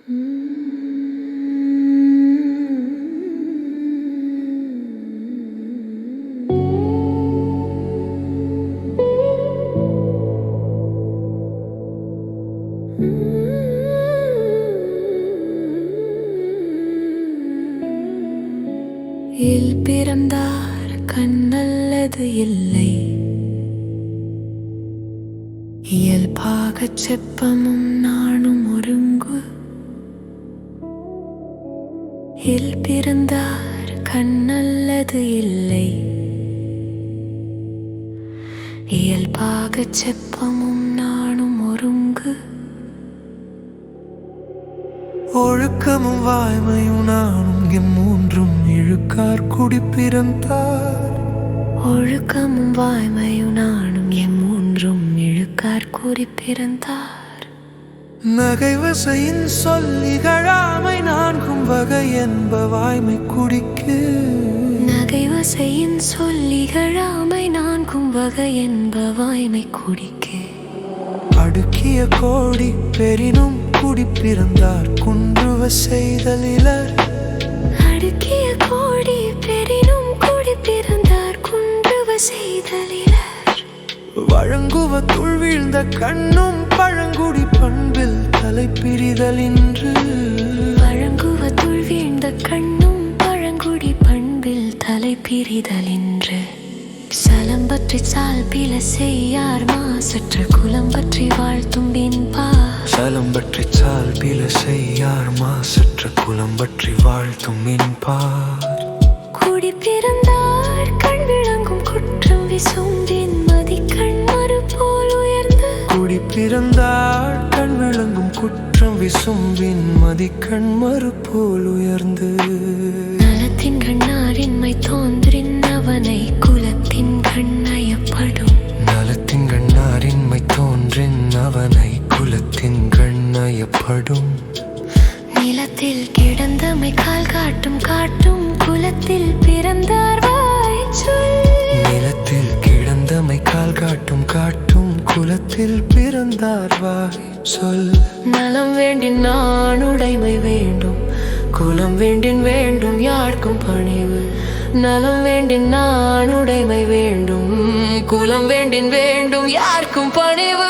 இல் பிறந்தார் கண்ணல்லது இல்லை இயல்பாகச் செப்பமும் நானும் இல் பிறந்தார் கண்ணல்லது இல்லை. இயல்பாகச் செப்பமும் நானும் ஒருங்கு. ஒழுக்கமும் வாய்மையும் நானும் எம் மூன்றும் இழுக்கார் குடி பிறந்தார். ஒழுக்கமும் வாய்மையும் நானும் எம் மூன்றும் இழுக்கார் கூறி பிறந்தார். நகைவசையின் சொல்லிகழாமை நான்கும் வகை என்ப வாய்மை குடிக்கு. நகைவசையின் சொல்லிகழாமை நான்கும் வகை என்ப வாய்மை குடிக்க. அடுக்கிய கோடி பெரினும் குடி பிறந்தார் குன்றுவ செய்தலிலர் வழங்குவ துள் வீழ்ந்த கண்ணும் பழங்குடி பண்பில் தலைப்பிரிதலின்று. வழங்குவதுள் வீழ்ந்த கண்ணும் பழங்குடி பண்பில் தலை பிரிதலின்று சலம் பற்றி சால் பில செய்யார் மாசற்ற குலம் பற்றி வாழ்த்தும் பின்பா. சலம் பற்றி சால் பில செய்யார் மாசற்ற குலம் பற்றி வாழ்த்தும் மின்பார் கூடி பிறந்தார் கண் விளங்கும் குற்றம் விசும்பின் குடி பிறந்தாள் கண் விளங்கும் குற்றம் விசும்பின் மதிக்கண் மறுபோல் உயர்ந்து. நலத்தின் கண்ணாரின்மை தோன்றின் அவனை குலத்தின் கண்ணயப்படும். நலத்தின் கண்ணாரின்மை தோன்றின் அவனை குலத்தின் கண்ணயப்படும். நிலத்தில் கிடந்தமை கால் காட்டும் காட்டும் குலத்தில் பிறந்தார் நிலத்தில் கிடந்தமை கால் காட்டும் காட்டும் குலத்தில் பிறந்தார் வாய் சொல். நலம் வேண்டின் நான் உடைமை வேண்டும். குலம் வேண்டின் வேண்டும் யாருக்கும் பணிவு. நலம் வேண்டின் நான் உடைமை வேண்டும். குலம் வேண்டின் வேண்டும் யாருக்கும் பணிவு.